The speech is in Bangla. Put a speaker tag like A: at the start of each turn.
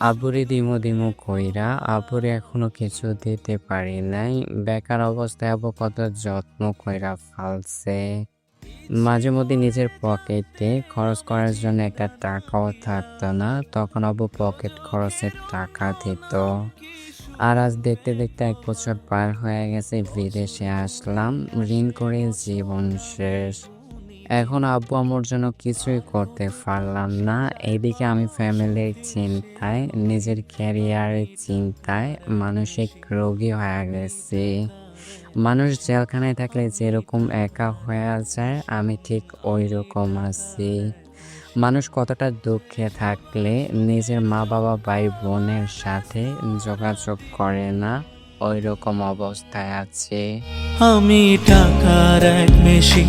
A: আবুরে দিমো দিমো কইরা আবুরে এখনও কিছু দিতে পারি নাই। বেকার অবস্থায় আবু কত যত্ন কইরা ফালছে। মাঝে মধ্যে নিজের পকেটে খরচ করার জন্য একটা টাকাও থাকতো না। তখন আবু পকেট খরচের টাকা দিত। আর আজ দেখতে দেখতে এক বছর পার হয়ে গেছে, বিদেশে আসলাম। ঋণ করে জীবন শেষ। এখন আব্বু আমার জন্য কিছুই করতে পারলাম না। এদিকে আমি ফ্যামিলির চিন্তায়, নিজের ক্যারিয়ারের চিন্তায় মানসিক রোগী হয়ে গেছি। মানুষ জেলখানায় থাকলে যেরকম একা হয়ে যায়, আমি ঠিক ওই রকম আছি। মানুষ কতটা দুঃখে থাকলে নিজের মা বাবা ভাই বোনের সাথে যোগাযোগ করে না ওই রকম অবস্থায় আছে।
B: আমি টাকার এক মেশিন